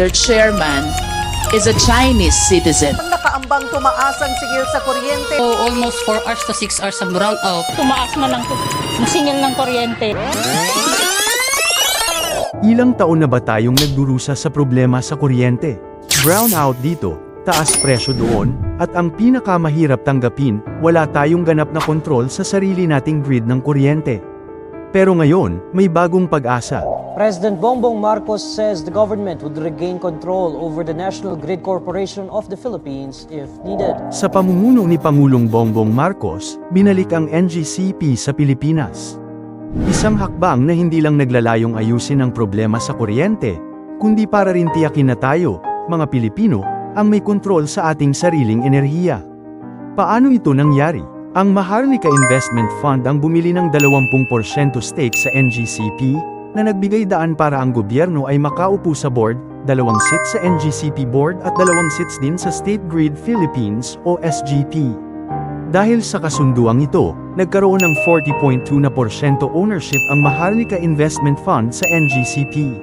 Their chairman is a Chinese citizen. Ang nakaambang tumaasang sigil sa kuryente. So, almost 4 hours to 6 hours ang brown out. tumaas man ang masingil ng kuryente. Ilang taon na ba tayong nagdurusa sa problema sa kuryente? Brownout dito, taas presyo doon, at ang pinakamahirap tanggapin, wala tayong ganap na kontrol sa sarili nating grid ng kuryente. Pero ngayon, may bagong pag-asa. President Bongbong Marcos says the government would regain control over the National Grid Corporation of the Philippines if needed. Sa pamumuno ni Pangulong Bongbong Marcos, binalik ang NGCP sa Pilipinas. Isang hakbang na hindi lang naglalayong ayusin ang problema sa kuryente, kundi para rin tiyakin na tayo, mga Pilipino, ang may kontrol sa ating sariling enerhiya. Paano ito nangyari? Ang Maharlika Investment Fund ang bumili ng 20% stake sa NGCP, na nagbigay daan para ang gobyerno ay makaupo sa board, dalawang seats sa NGCP board at dalawang seats din sa State Grid Philippines o SGP. Dahil sa kasunduang ito, nagkaroon ng 40.2 na porsyento ownership ang Maharlika Investment Fund sa NGCP.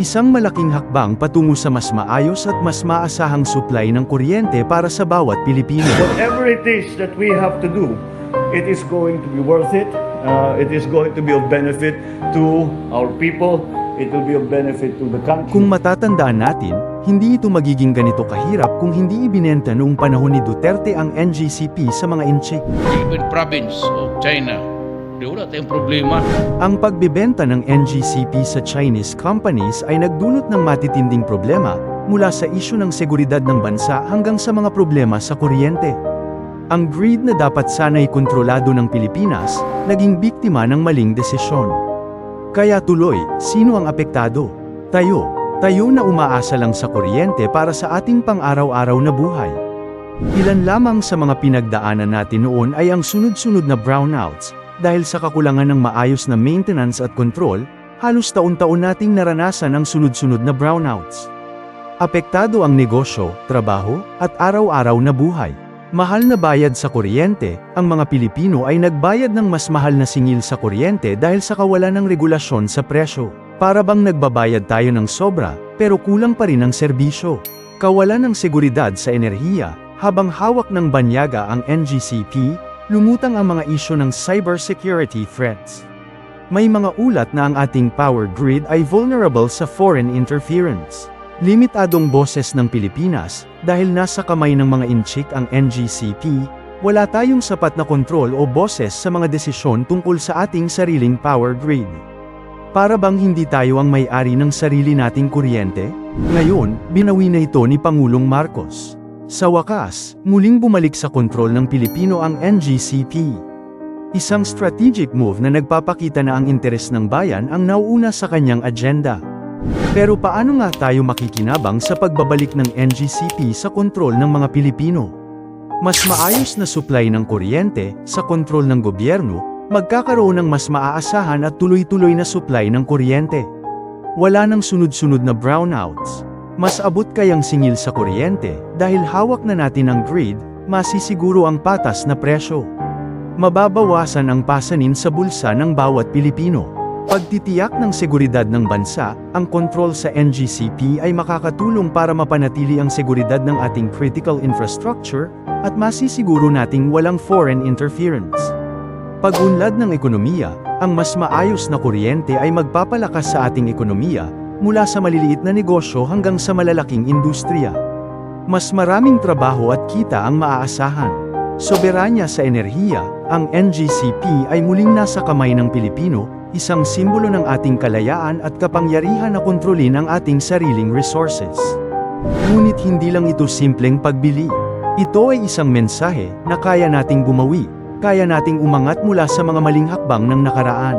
Isang malaking hakbang patungo sa mas maayos at mas maasahang supply ng kuryente para sa bawat Pilipino. whatever it is that we have to do, it is going to be worth it. Uh, it is going to be of benefit to our people. It will be of benefit to the country. Kung matatandaan natin, hindi ito magiging ganito kahirap kung hindi ibinenta noong panahon ni Duterte ang NGCP sa mga inchik. Philippine province of China. Di wala tayong problema. Ang pagbebenta ng NGCP sa Chinese companies ay nagdulot ng matitinding problema, mula sa isyu ng seguridad ng bansa hanggang sa mga problema sa kuryente. Ang grid na dapat sana'y kontrolado ng Pilipinas, naging biktima ng maling desisyon. Kaya tuloy, sino ang apektado? Tayo. Tayo na umaasa lang sa kuryente para sa ating pang-araw-araw na buhay. Ilan lamang sa mga pinagdaanan natin noon ay ang sunod-sunod na brownouts, dahil sa kakulangan ng maayos na maintenance at control, halos taon-taon nating naranasan ang sunod-sunod na brownouts. Apektado ang negosyo, trabaho, at araw-araw na buhay. Mahal na bayad sa kuryente, ang mga Pilipino ay nagbayad ng mas mahal na singil sa kuryente dahil sa kawalan ng regulasyon sa presyo. Para bang nagbabayad tayo ng sobra, pero kulang pa rin ang serbisyo. Kawalan ng seguridad sa enerhiya, habang hawak ng banyaga ang NGCP, lumutang ang mga isyo ng cybersecurity threats. May mga ulat na ang ating power grid ay vulnerable sa foreign interference. Limitadong boses ng Pilipinas, dahil nasa kamay ng mga inchik ang NGCP, wala tayong sapat na kontrol o boses sa mga desisyon tungkol sa ating sariling power grid. Para bang hindi tayo ang may-ari ng sarili nating kuryente? Ngayon, binawi na ito ni Pangulong Marcos. Sa wakas, muling bumalik sa kontrol ng Pilipino ang NGCP. Isang strategic move na nagpapakita na ang interes ng bayan ang nauuna sa kanyang agenda. Pero paano nga tayo makikinabang sa pagbabalik ng NGCP sa kontrol ng mga Pilipino? Mas maayos na supply ng kuryente, sa kontrol ng gobyerno, magkakaroon ng mas maaasahan at tuloy-tuloy na supply ng kuryente. Wala nang sunod-sunod na brownouts. Mas abot kayang singil sa kuryente, dahil hawak na natin ang grid, masisiguro ang patas na presyo. Mababawasan ang pasanin sa bulsa ng bawat Pilipino. Pagtitiyak ng seguridad ng bansa, ang kontrol sa NGCP ay makakatulong para mapanatili ang seguridad ng ating critical infrastructure, at masisiguro nating walang foreign interference. Pag-unlad ng ekonomiya, ang mas maayos na kuryente ay magpapalakas sa ating ekonomiya, mula sa maliliit na negosyo hanggang sa malalaking industriya. Mas maraming trabaho at kita ang maaasahan. Soberanya sa enerhiya, ang NGCP ay muling nasa kamay ng Pilipino, isang simbolo ng ating kalayaan at kapangyarihan na kontrolin ang ating sariling resources. Ngunit hindi lang ito simpleng pagbili. Ito ay isang mensahe na kaya nating bumawi, kaya nating umangat mula sa mga maling hakbang ng nakaraan.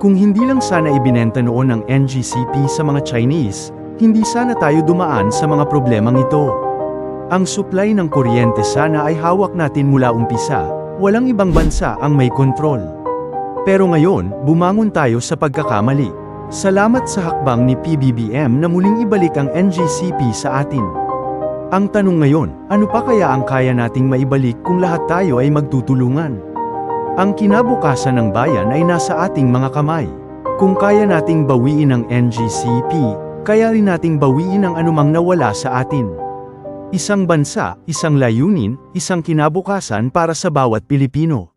Kung hindi lang sana ibinenta noon ng NGCP sa mga Chinese, hindi sana tayo dumaan sa mga problemang ito. Ang supply ng kuryente sana ay hawak natin mula umpisa, walang ibang bansa ang may kontrol. Pero ngayon, bumangon tayo sa pagkakamali. Salamat sa hakbang ni PBBM na muling ibalik ang NGCP sa atin. Ang tanong ngayon, ano pa kaya ang kaya nating maibalik kung lahat tayo ay magtutulungan? Ang kinabukasan ng bayan ay nasa ating mga kamay. Kung kaya nating bawiin ang NGCP, Kaya rin nating bawiin ang anumang nawala sa atin. Isang bansa, isang layunin, isang kinabukasan para sa bawat Pilipino.